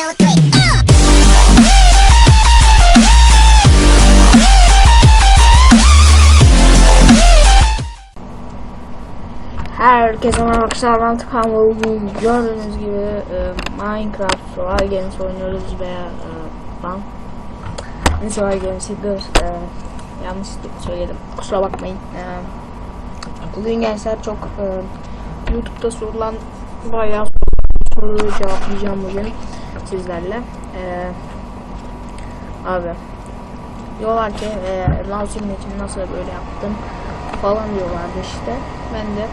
Herkese merhaba arkadaşlar ben Tıkan ve gördüğünüz gibi e, Minecraft Survival Games oynuyoruz ve e, ben ne Survival Games'i dur e, yanlış söyledim kusura bakmayın. E, bugün gençler çok YouTube'da sorulan bayağı soruları cevaplayacağım bugün sizlerle e, abi diyorlar ki e, Lazım için nasıl böyle yaptım falan diyorlardı işte ben de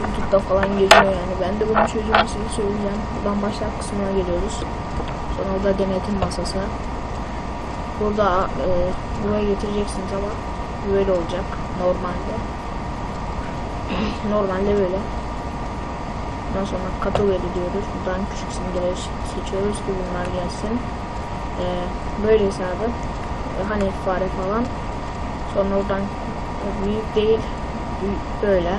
YouTube'da falan geziyor yani. Ben de bunun çözülmesini söyleyeceğim. Buradan başlar kısmına geliyoruz. Sonra orada denetim masası. Burada e, buraya getireceksiniz ama böyle olacak normalde. normalde böyle. Ondan sonra kategori diyoruz. Buradan küçük simgeleri seçiyoruz ki bunlar gelsin. E, böyle hesabı. E, hani fare falan. Sonra oradan büyük değil. Büyük böyle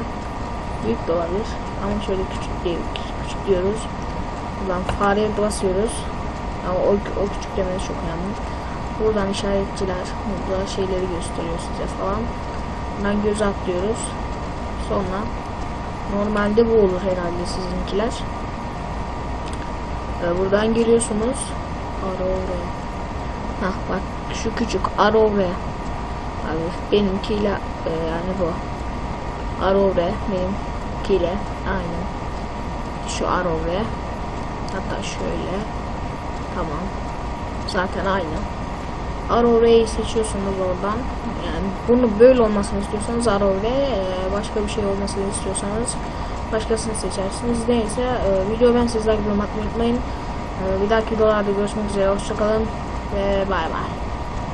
büyük de olabilir ama şöyle küçük değil küçük diyoruz buradan fareye basıyoruz ama o, o küçük demesi çok önemli buradan işaretçiler burada şeyleri gösteriyor size falan buradan göz atlıyoruz sonra normalde bu olur herhalde sizinkiler. Ee, buradan giriyorsunuz. Ara oraya Hah bak şu küçük ara oraya abi benimkiyle e, yani bu. Arove benimkiyle aynı. Şu Arove hatta şöyle. Tamam. Zaten aynı. Arove'yi seçiyorsunuz oradan. Yani bunu böyle olmasını istiyorsanız Arove, e, başka bir şey olmasını istiyorsanız başkasını seçersiniz. Neyse e, video ben sizler gibi unutmayın. E, Bir dahaki videolarda görüşmek üzere. Hoşçakalın ve bay bay.